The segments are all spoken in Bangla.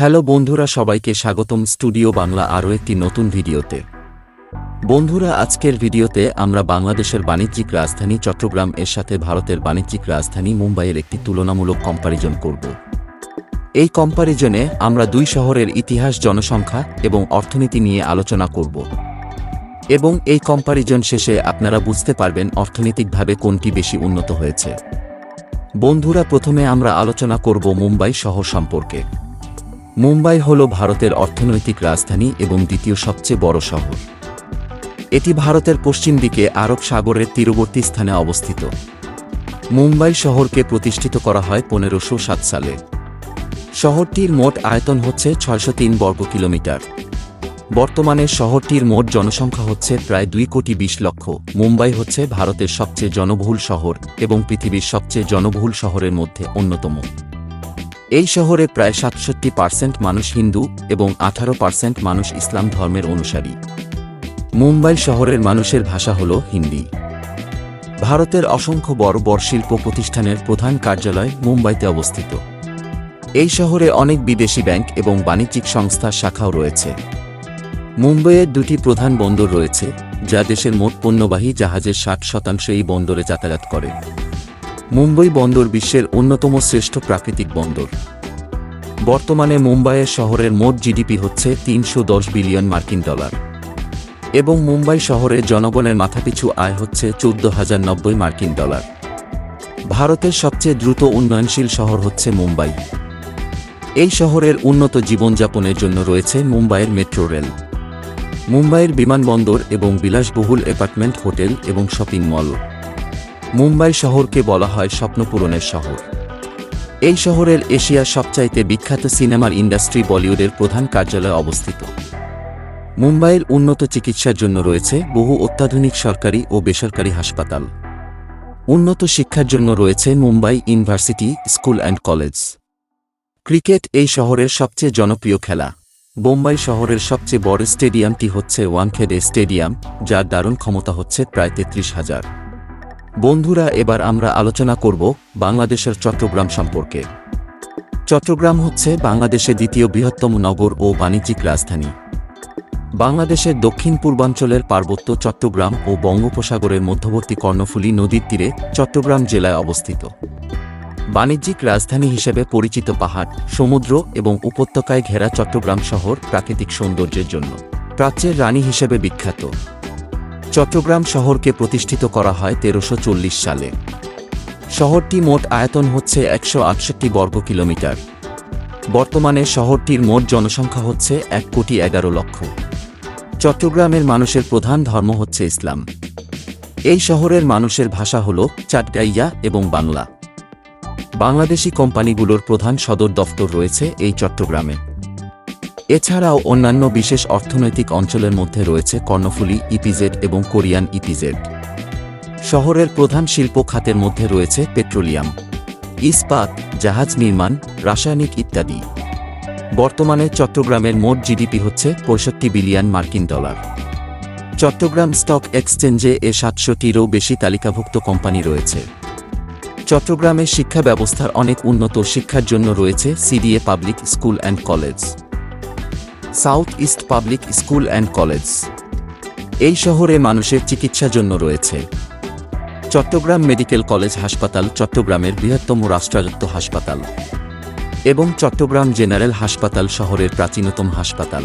হ্যালো বন্ধুরা সবাইকে স্বাগতম স্টুডিও বাংলা আরও একটি নতুন ভিডিওতে। বন্ধুরা আজকের ভিডিওতে আমরা বাংলাদেশের বাণিজ্যিক রাজধানী চট্টগ্রাম এর সাথে ভারতের বাণিজ্যিক রাজধানী মুম্বাইয়ের একটি তুলনামূলক কম্পারিজন করব। এই কম্পারিজনে আমরা দুই শহরের ইতিহাস, জনসংখ্যা এবং অর্থনীতি নিয়ে আলোচনা করব। এবং এই কম্পারিজন শেষে আপনারা বুঝতে পারবেন অর্থনৈতিকভাবে কোনটি বেশি উন্নত হয়েছে। বন্ধুরা প্রথমে আমরা আলোচনা করব মুম্বাই শহর সম্পর্কে। মুম্বাই হল ভারতের অর্থনৈতিক রাজধানী এবং দ্বিতীয় সবচেয়ে বড় শহর। এটি ভারতের পশ্চিম দিকে আরব সাগরের তীরবর্তী স্থানে অবস্থিত। মুম্বাই শহরকে প্রতিষ্ঠিত করা হয় পনেরোশো সাত সালে। শহরটির মোট আয়তন হচ্ছে ছয়শো তিন বর্গ কিলোমিটার। বর্তমানে শহরটির মোট জনসংখ্যা হচ্ছে প্রায় দুই কোটি বিশ লক্ষ। মুম্বাই হচ্ছে ভারতের সবচেয়ে জনবহুল শহর এবং পৃথিবীর সবচেয়ে জনবহুল শহরের মধ্যে অন্যতম। এই শহরে প্রায় সাতষট্টি পার্সেন্ট মানুষ হিন্দু এবং আঠারো পার্সেন্ট মানুষ ইসলাম ধর্মের অনুসারী। মুম্বাই শহরের মানুষের ভাষা হল হিন্দি। ভারতের অসংখ্য বড় বড় শিল্প প্রতিষ্ঠানের প্রধান কার্যালয় মুম্বাইতে অবস্থিত। এই শহরে অনেক বিদেশি ব্যাংক এবং বাণিজ্যিক সংস্থার শাখাও রয়েছে। মুম্বাইয়ের দুটি প্রধান বন্দর রয়েছে, যা দেশের মোট পণ্যবাহী জাহাজের ষাট শতাংশ এই বন্দরে যাতায়াত করে। মুম্বই বন্দর বিশ্বের অন্যতম শ্রেষ্ঠ প্রাকৃতিক বন্দর। বর্তমানে মুম্বাইয়ের শহরের মোট জিডিপি হচ্ছে তিনশো দশ বিলিয়ন মার্কিন ডলার। এবং মুম্বাই শহরের জনগণের মাথাপিছু আয় হচ্ছে চোদ্দ হাজার নব্বই মার্কিন ডলার। ভারতের সবচেয়ে দ্রুত উন্নয়নশীল শহর হচ্ছে মুম্বাই। এই শহরের উন্নত জীবনযাপনের জন্য রয়েছে মুম্বাইয়ের মেট্রো রেল। মুম্বাইয়ের বিমানবন্দর এবং বিলাসবহুল অ্যাপার্টমেন্ট হোটেল এবং শপিং মল। মুম্বাই শহরকে বলা হয় স্বপ্নপূরণের শহর। এই শহরের এশিয়ার সবচাইতে বিখ্যাত সিনেমার ইন্ডাস্ট্রি বলিউডের প্রধান কার্যালয় অবস্থিত। মুম্বাইয়ের উন্নত চিকিৎসার জন্য রয়েছে বহু অত্যাধুনিক সরকারি ও বেসরকারি হাসপাতাল। উন্নত শিক্ষার জন্য রয়েছে Mumbai university school and college. Cricket এই শহরের সবচেয়ে জনপ্রিয় খেলা। বোম্বাই শহরের সবচেয়ে বড় স্টেডিয়ামটি হচ্ছে ওয়ানখেডে স্টেডিয়াম, যার দারুণ ক্ষমতা হচ্ছে প্রায় তেত্রিশ হাজার। বন্ধুরা, এবার আমরা আলোচনা করব বাংলাদেশের চট্টগ্রাম সম্পর্কে। চট্টগ্রাম হচ্ছে বাংলাদেশের দ্বিতীয় বৃহত্তম নগর ও বাণিজ্যিক রাজধানী। বাংলাদেশের দক্ষিণ পূর্বাঞ্চলের পার্বত্য চট্টগ্রাম ও বঙ্গোপসাগরের মধ্যবর্তী কর্ণফুলী নদীর তীরে চট্টগ্রাম জেলায় অবস্থিত। বাণিজ্যিক রাজধানী হিসেবে পরিচিত পাহাড়, সমুদ্র এবং উপত্যকায় ঘেরা চট্টগ্রাম শহর প্রাকৃতিক সৌন্দর্যের জন্য। প্রাচ্যের রানী হিসেবে বিখ্যাত। চট্টগ্রাম শহরকে প্রতিষ্ঠিত করা হয় তেরোশো সালে। শহরটি মোট আয়তন হচ্ছে একশো আটষট্টি বর্গ কিলোমিটার। বর্তমানে শহরটির মোট জনসংখ্যা হচ্ছে এক কোটি এগারো লক্ষ। চট্টগ্রামের মানুষের প্রধান ধর্ম হচ্ছে ইসলাম। এই শহরের মানুষের ভাষা হল চাটগাইয়া এবং বাংলা। বাংলাদেশি কোম্পানিগুলোর প্রধান সদর দফতর রয়েছে এই চট্টগ্রামে। এছাড়াও অন্যান্য বিশেষ অর্থনৈতিক অঞ্চলের মধ্যে রয়েছে কর্ণফুলী ইপিজেড এবং কোরিয়ান ইপিজেড শহরের প্রধান শিল্প খাতের মধ্যে রয়েছে পেট্রোলিয়াম, ইস্পাত, জাহাজ নির্মাণ, রাসায়নিক ইত্যাদি। বর্তমানে চট্টগ্রামের মোট জিডিপি হচ্ছে পঁয়ষট্টি বিলিয়ন মার্কিন ডলার। চট্টগ্রাম স্টক এক্সচেঞ্জে এ সাতশোটিরও বেশি তালিকাভুক্ত কোম্পানি রয়েছে। চট্টগ্রামের শিক্ষা ব্যবস্থার অনেক উন্নত শিক্ষার জন্য রয়েছে CDA public school and college. South east public school and college এই শহরে মানুষের চিকিৎসার জন্য রয়েছে। চট্টগ্রাম মেডিকেল কলেজ হাসপাতাল চট্টগ্রামের বৃহত্তম রাষ্ট্রায়ত্ত হাসপাতাল। এবং চট্টগ্রাম জেনারেল হাসপাতাল শহরের প্রাচীনতম হাসপাতাল।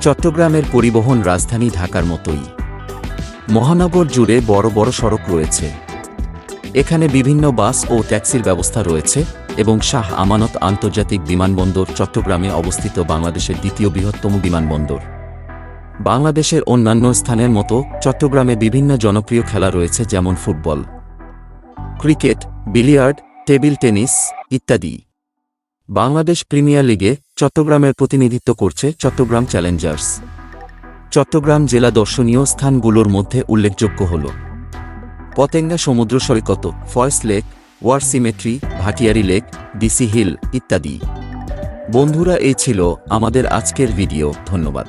চট্টগ্রামের পরিবহন রাজধানী ঢাকার মতোই। মহানগর জুড়ে বড় বড় সড়ক রয়েছে। এখানে বিভিন্ন বাস ও ট্যাক্সির ব্যবস্থা রয়েছে। এবং শাহ আমানত আন্তর্জাতিক বিমানবন্দর চট্টগ্রামে অবস্থিত বাংলাদেশের দ্বিতীয় বৃহত্তম বিমানবন্দর। বাংলাদেশের অন্যান্য স্থানের মতো চট্টগ্রামে বিভিন্ন জনপ্রিয় খেলা রয়েছে যেমন football, cricket, billiard, table tennis ইত্যাদি। বাংলাদেশ প্রিমিয়ার লিগে চট্টগ্রামের প্রতিনিধিত্ব করছে চট্টগ্রাম চ্যালেঞ্জার্স। চট্টগ্রাম জেলা দর্শনীয় স্থানগুলোর মধ্যে উল্লেখযোগ্য হল, পতেঙ্গা সমুদ্র সৈকত Foy's lake war cemetery Bhatiari lake DC hill ইত্যাদি। বন্ধুরা এই ছিল আমাদের আজকের ভিডিও। ধন্যবাদ।